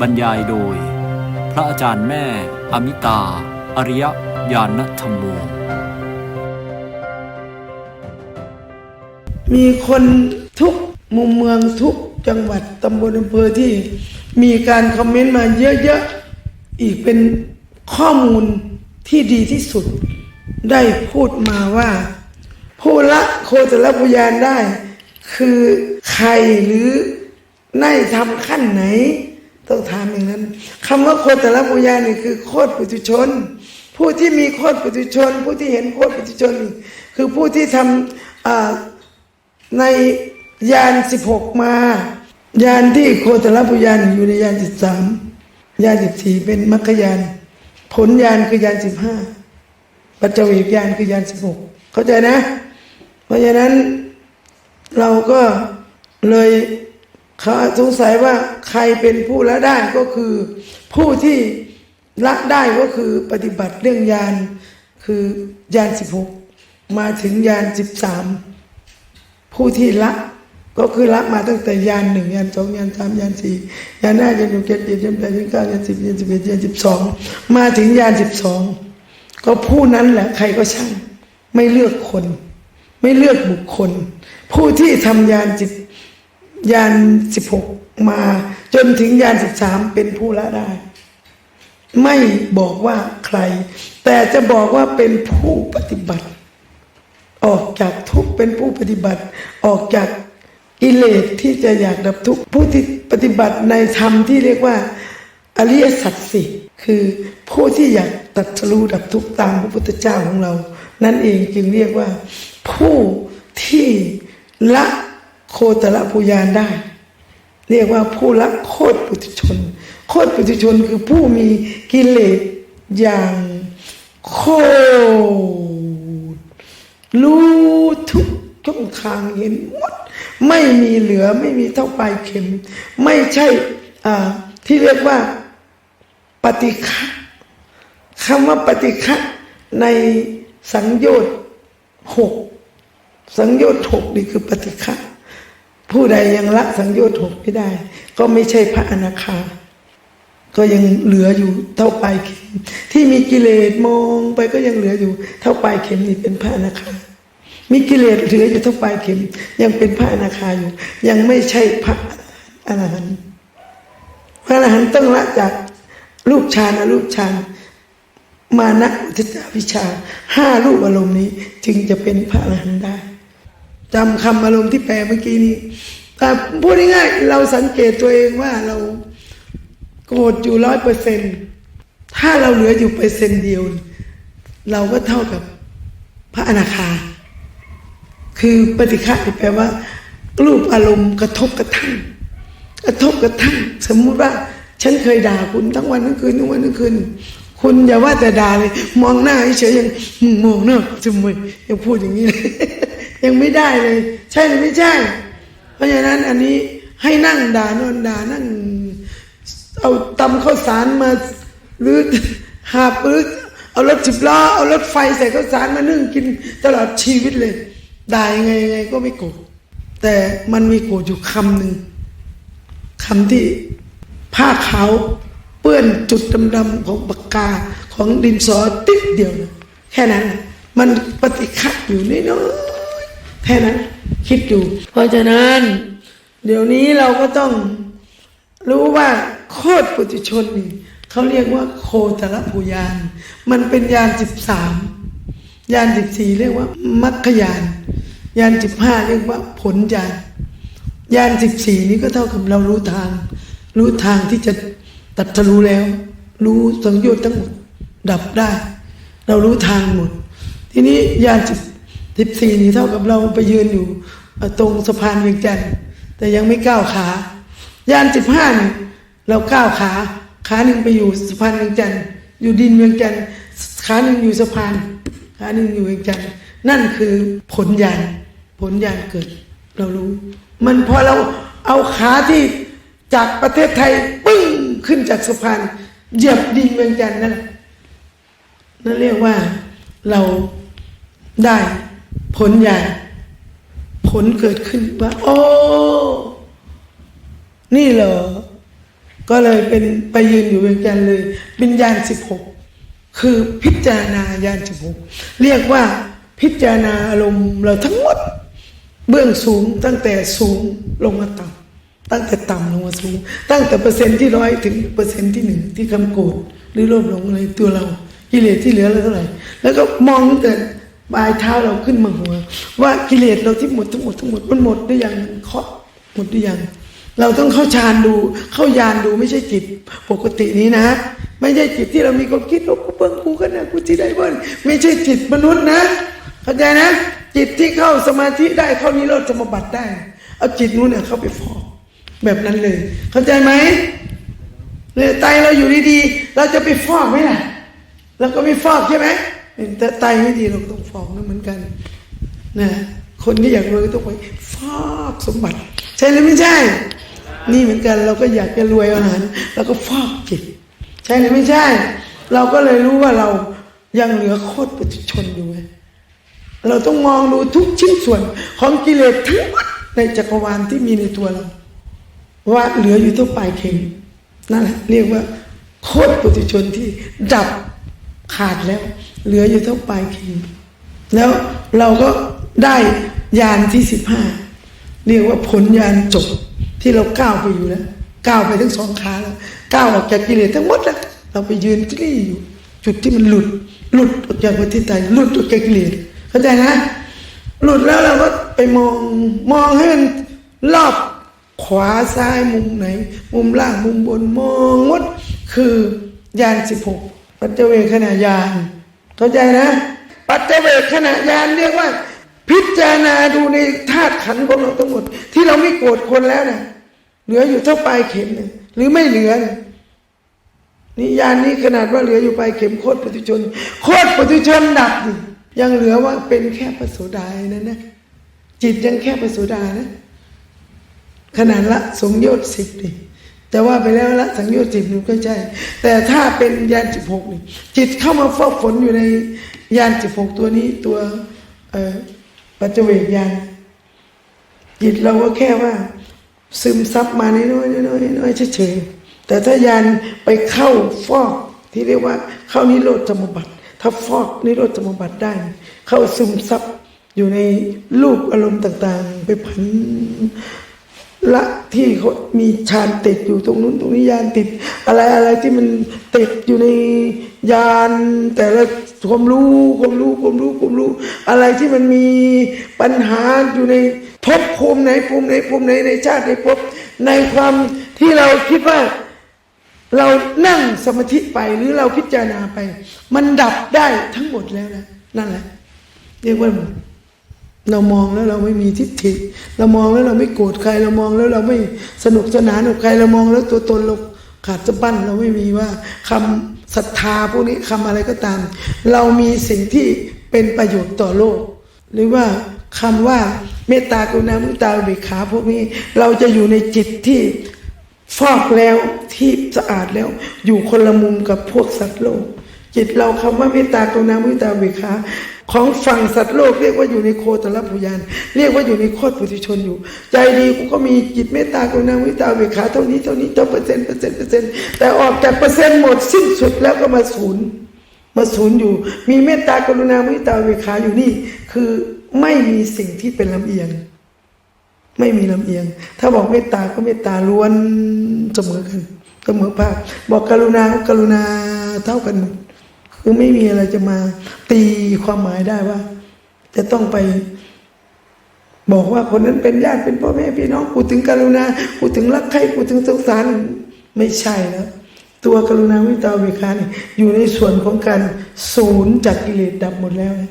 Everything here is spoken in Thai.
บรรยายโดย พระอาจารย์แม่อมิตา อริยญาณธรรมโม มีคนทุกมุมเมืองทุกจังหวัดตำบลอำเภอที่มีการคอมเมนต์มาเยอะๆ อีกเป็นข้อมูลที่ดีที่สุด ได้พูดมาว่า ผู้ละโคตรละพยานได้ คือใครหรือในทำขั้นไหน ต้องถามอย่างนั้นคำว่าโคตรละพยานนี่คือโคตรปุถุชน ผู้ที่มีโคตรปุถุชน ผู้ที่เห็นโคตรปุถุชนนี่คือผู้ที่ทำอ่าในยานสิบหกมายานที่โคตรพุยาอยู่ในยานสิบสามยานสิบสี่เป็นมรรคยานผลยานคือยานสิบห้าปัจจวกยานคือยานสิบหกเข้าใจนะ เพราะฉะนั้นเราก็เลย เขาสงสัยว่าใครเป็นผู้ละได้ก็คือ ผู้ที่ละได้ก็คือปฏิบัติเรื่องยานคือยานสิบหกมาถึงยานสิบสามผู้ที่ละก็คือละมาตั้งแต่ยานหนึ่งยานสองยานสามยานสี่ยานห้ายานหกยานเจ็ดยานแปดยานเก้ายานสิบยานสิบเอ็ดยานสิบสองมาถึงยานสิบสองก็ผู้นั้นแหละใครก็ช่างไม่เลือกคน ไม่เลือกบุคคล ผู้ที่ทำยานสิบ ยานสิบหกมาจนถึงยานสิบสามเป็นผู้ละได้ ไม่บอกว่าใคร แต่จะบอกว่าเป็นผู้ปฏิบัติ ออกจากทุกเป็นผู้ปฏิบัติ ออกจากกิเลสที่จะอยากดับทุกผู้ที่ปฏิบัติในธรรมที่เรียกว่า อริยสัจสี่คือผู้ที่อยากตัดสู้ดับทุกตามพระพุทธเจ้าของเรา นั่นเองจึงเรียกว่าผู้ที่ละ โคตรภูยานได้ เรียกว่าผู้ละโคตรปุถุชน โคตรปุถุชนคือผู้มีกิเลสอย่างโคตรรู้ทุกช่องทางเห็นหมดไม่มีเหลือไม่มีเท่าปลายเข็ม ไม่ใช่ที่เรียกว่าปฏิฆะคำว่าปฏิฆะในสังโยชน์หกสังโยชน์หกนี่คือปฏิฆะ ผู้ใดยังละสังโยชน์หกไม่ได้ ก็ไม่ใช่พระอนาคา ก็ยังเหลืออยู่เท่าปลายเข็ม ที่มีกิเลสมองไปก็ยังเหลืออยู่เท่าปลายเข็มนี่เป็นพระอนาคา มีกิเลสเหลืออยู่เท่าปลายเข็ม ยังเป็นพระอนาคาอยู่ ยังไม่ใช่พระอรหันต์พระอรหันต์ต้องละจากรูปฌานอรูปฌานมานะอุทจาวิชาห้ารูปอารมณ์นี้จึงจะเป็นพระอรหันต์ได้ จำคำอารมณ์ที่แปลเมื่อกี้นี้แต่พูดง่ายๆเราสังเกตตัวเองว่าเราโกรธอยู่ร้อยเปอร์เซ็นถ้าเราเหลืออยู่เปอร์เซ็นต์เดียว เราก็เท่ากับพระอนาคา คือปฏิฆะแปลว่า รูปอารมณ์กระทบกระทั่งกระทบกระทั่ง สมมุติว่า ฉันเคยด่าคุณทั้งวันทั้งคืนทั้งวันทั้งคืนคุณอย่าว่าแต่ด่าเลย มองหน้าเฉยยังมึงมองหน้าทำไมยังพูดอย่างนี้เลย ยังไม่ได้เลย ใช่หรือไม่ใช่ เพราะฉะนั้นอันนี้ให้นั่งด่านอนด่านั่ง เอาตำข้าวสารมาหรือหาบหรือเอารถสิบล้อเอารถไฟใส่ข้าวสารมานึ่งกินตลอดชีวิตเลยด่ายังไงยังไงก็ไม่โกรธแต่มันมีโกรธอยู่คำหนึ่งคำที่ผ้าขาวเปื้อนจุดดำๆของปากกาของดินสอติดเดียวนะแค่นั้น มันปฏิฆะอยู่น้อย แค่นั้นคิดอยู่ เพราะฉะนั้น เดี๋ยวนี้เราก็ต้องรู้ว่าโคตรปุถุชนนี่เขาเรียกว่าโคตรภูยาน มันเป็นยานสิบสามยานสิบสี่เรียกว่ามัคคยาน ยานสิบห้าเรียกว่าผลยาน ยานสิบสี่นี้ก็เท่ากับเรารู้ทาง รู้ทางที่จะตัดทะลุแล้ว รู้สังโยชน์ทั้งหมดดับได้ เรารู้ทางหมด ทีนี้ยานสิบ สิบสี่นี่เท่ากับเราไปยืนอยู่ตรงสะพานเวียงจันทร์แต่ยังไม่ก้าวขายานสิบห้าเนี่ยเราก้าวขาขาหนึ่งไปอยู่สะพานเวียงจันทร์อยู่ดินเวียงจันทร์ขาหนึ่งอยู่สะพานขาหนึ่งอยู่เวียงจันทร์นั่นคือผลยานผลยานเกิด เรารู้ มันพอเราเอาขาที่จากประเทศไทยปึ้งขึ้นจากสะพานเหยียบดินเวียงจันทร์นั่นนั่นเรียกว่าเราได้ ผลยานผลเกิดขึ้นว่า โอ้ นี่เหรอ ก็เลยเป็นไปยืนอยู่เวียงจันทร์เลยวิญญาณสิบหกคือพิจารณาญาณสิบหกเรียกว่าพิจารณาอารมณ์เราทั้งหมด เบื้องสูงตั้งแต่สูงลงมาต่ำตั้งแต่ต่ำลงมาสูง ตั้งแต่เปอร์เซ็นต์ที่ร้อยถึงเปอร์เซ็นต์ที่หนึ่งที่คำโกรธหรือโลภหลงอะไรตัวเรากิเลสที่เหลือเราเท่าไหร่ แล้วก็มองตั้งแต่ ปลายเท้าเราขึ้นมาหัว ว่ากิเลสเราที่หมดทั้งหมดทั้งหมดมันหมดหรือยังเคาะหมดหรือยังเราต้องเข้าฌานดู เข้ายานดูไม่ใช่จิตปกตินี้นะ ไม่ใช่จิตที่เรามีความคิดว่ากูเบิ่งกูกันนะกูจีได้เบิ้ลไม่ใช่จิตมนุษย์นะ เข้าใจนะ จิตที่เข้าสมาธิได้เข้านิโรธสมาบัติได้ เอาจิตนู้นเนี่ยเข้าไปฟอกแบบนั้นเลย เข้าใจไหมเนี่ยไตเราอยู่ดีๆเราจะไปฟอกไหมล่ะเราก็ไม่ฟอกใช่ไหม แต่ไตไม่ดีเราก็ต้องฟอกนั่นเหมือนกันนะคนที่อยากรวยก็ต้องไปฟอกสมบัติ ใช่หรือไม่ใช่ นี่เหมือนกันเราก็อยากจะรวยอาหารเราก็ฟอกจิต ใช่หรือไม่ใช่ เราก็เลยรู้ว่าเรายังเหลือโคตรปุถุชนอยู่ไงเราต้องมองดูทุกชิ้นส่วนของกิเลสทั้งหมดในจักรวาลที่มีในตัวเรา ว่าเหลืออยู่เท่าปลายเข็มนั่นแหละเรียกว่าโคตรปุถุชนที่ดับขาดแล้ว เหลืออยู่เท่าปลายเข็มแล้วเราก็ได้ยานที่สิบห้าเรียกว่าผลยานจบที่เราก้าวไปอยู่แล้วก้าวไปทั้งสองขาแล้วก้าวออกจากกิเลสทั้งหมดแล้วเราไปยืนกลี้อยู่ จุดที่มันหลุด หลุดออกจากประเทศไทยหลุดออกจากกิเลสเข้าใจนะ หลุดแล้วเราก็ไปมองมองให้มันรอบขวาซ้ายมุมไหน มุมล่างมุมบนมองหมดคือยานสิบหกปัจเจเวขณะยาน เข้าใจนะ ปัจเจเวคขณะยานเรียกว่า พิจารณาดูในธาตุขันธ์ของเราทั้งหมด ที่เราไม่โกรธคนแล้วนะเหลืออยู่เท่าปลายเข็มเนี่ยหรือไม่เหลือนี่ยนิยานนี้ขนาดว่าเหลืออยู่ปลายเข็มโคตรปุถุชน โคตรปุถุชนดับดยังเหลือว่าเป็นแค่พระโสดานั่นนะจิตยังแค่พระโสดานะขนาดละสงโยชน์สิบดิ แต่ว่าไปแล้วละสังโยชน์สิบนี่ก็ใช่ แต่ถ้าเป็นยานสิบหกนี่จิตเข้ามาฟอกฝนอยู่ในยานสิบหกตัวนี้ตัวเอปัจเจกยานจิตเราก็แค่ว่า ซึมซับมาน้อยน้อยน้อยเฉยๆแต่ถ้ายานไปเข้าฟอกที่เรียกว่าเข้านิโรธสมบัติ ถ้าฟอกนิโรธสมบัติได้ เข้าซึมซับอยู่ในรูปอารมณ์ต่างๆ ไปผัน ละที่เขามีฌานติดอยู่ตรงนู้นตรงนี้ยานติด อะไรอะไรที่มันติดอยู่ในยานแต่ละความรู้ความรู้ความรู้ความรู้ อะไรที่มันมีปัญหาอยู่ในภพภูมิไหนภูมิไหนภูมิไหนในชาติในภพในความที่เราคิดว่าเรานั่งสมาธิไปหรือเราพิจารณาไป มันดับได้ทั้งหมดแล้วนะนั่นแหละเรียกว่า เรามองแล้วเราไม่มีทิฏฐิ เรามองแล้วเราไม่โกรธใคร เรามองแล้วเราไม่สนุกสนานกับใคร เรามองแล้วตัวตนเราขาดสะบั้นเราไม่มีว่าคำศรัทธาพวกนี้คำอะไรก็ตาม เรามีสิ่งที่เป็นประโยชน์ต่อโลก หรือว่าคำว่าเมตตากรุณามุตตาเบกขาพวกนี้ เราจะอยู่ในจิตที่ฟอกแล้วที่สะอาดแล้วอยู่คนละมุมกับพวกสัตว์โลก จิตเราคำว่าเมตตากรุณามุตตาเบิกขา ของฝั่งสัตว์โลก เรียกว่าอยู่ในโคตรพุยาน เรียกว่าอยู่ในโคตรปุถุชนอยู่ ใจดีกูก็มีจิตเมตตากรุณามุตตาเบิกขาเท่านี้เท่านี้เท่าเปอร์เซ็นต์เปอร์เซ็นต์เปอร์เซ็นต์แต่ออกจากเปอร์เซ็นต์หมดสิ้นสุดแล้วก็มาศูนย์มาศูนย์อยู่ มีเมตตากรุณามุตตาเบิกขาอยู่นี่ คือไม่มีสิ่งที่เป็นลำเอียง ไม่มีลำเอียง ถ้าบอกเมตตาก็เมตตาล้วนเสมอกันเสมอภาคบอกกรุณาก็กรุณาเท่ากันหมด คือไม่มีอะไรจะมาตีความหมายได้ว่า จะต้องไป บอกว่าคนนั้นเป็นญาติเป็นพ่อแม่พี่น้องกูถึงกรุณากูถึงรักใครกูถึงสงสารไม่ใช่แล้วตัวกรุณาวิตาวิคานี่อยู่ในส่วนของการศูนย์จากกิเลสดับหมดแล้วนะ